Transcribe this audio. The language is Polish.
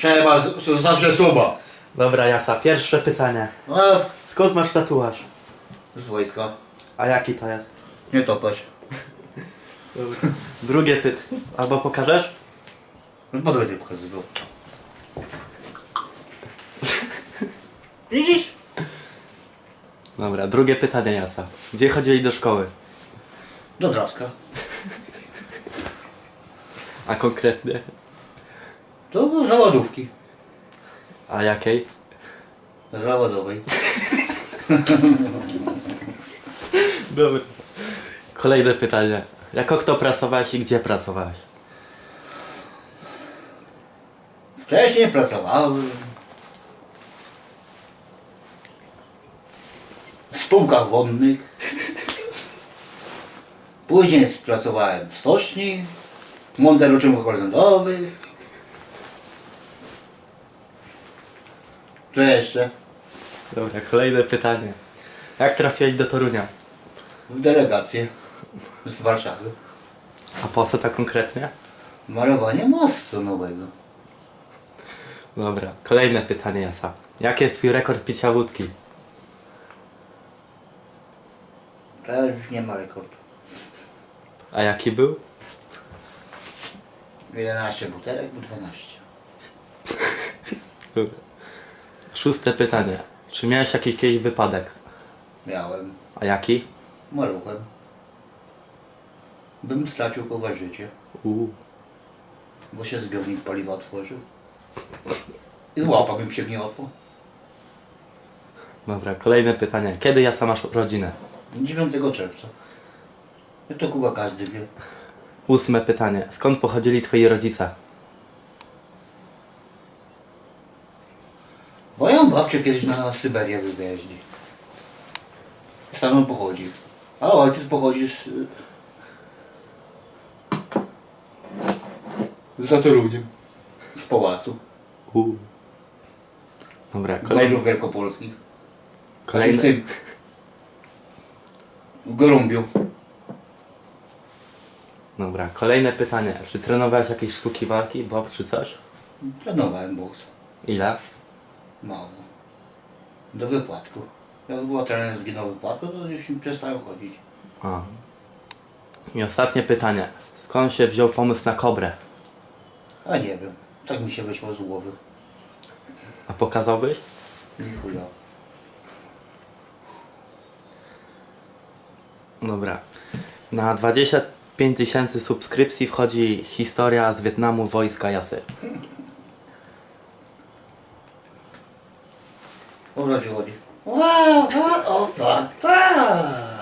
Trzeba z- zostawcie suba. Dobra, Jasa, pierwsze pytanie. No, Skąd masz tatuaż? z wojska. A jaki to jest? Nie topać. Drugie pytanie. Albo pokażesz? No po ty pokazywał. Widzisz? Dobra, drugie pytanie, Jasa. Gdzie chodzili do szkoły? Do draska. A konkretnie? To załadówki. A jakiej? Załadowej. Dobra. Kolejne pytanie. Jako kto pracowałeś i gdzie pracowałeś? Wcześniej pracowałem. W spółkach wodnych. Później pracowałem w stoczni, w monteruczynach oglądowych. Co jeszcze? Dobra, kolejne pytanie. Jak trafiłeś do Torunia? W delegację z Warszawy. A po co tak konkretnie? Malowanie mostu nowego. Dobra, kolejne pytanie, Jasa. Jaki jest twój rekord picia wódki? Teraz już nie ma rekordu. A jaki był? 11 butelek, bo 12. Dobra. Szóste pytanie. Czy miałeś jakiś kiedyś wypadek? Miałem. A jaki? Maluchem. Bym stracił kogoś życie, Uuu. bo się zbiornik paliwa otworzył. I łapa bym się gniotło. Dobra, kolejne pytanie. Kiedy Jasa masz rodzinę? 9 czerwca. To Kuba każdy wie. Ósme pytanie. Skąd pochodzili twoi rodzice? Moją babcię kiedyś na Syberię wywieźli. On pochodzi. A ojciec pochodzi z... Z Toruniem. Z pałacu. Uuu. Dobra, kolejny, Gorzów Wielkopolskich. W kolejne, tym. W Gorąbiu. dobra, kolejne pytanie. Czy trenowałeś jakieś sztuki walki, boks czy coś? Trenowałem boks. Ile? Mało. Do wypłatku. Jak była trener zginął w wypłatku, to już mi przestałem chodzić. A. I ostatnie pytanie. Skąd się wziął pomysł na kobrę? A nie wiem. Tak mi się wyszło z głowy. A pokazałbyś? I chuja. Dobra. Na 25 tysięcy subskrypcji wchodzi historia z Wietnamu wojska Jasy. 울어주거든. 와, 와, 어, 왔다.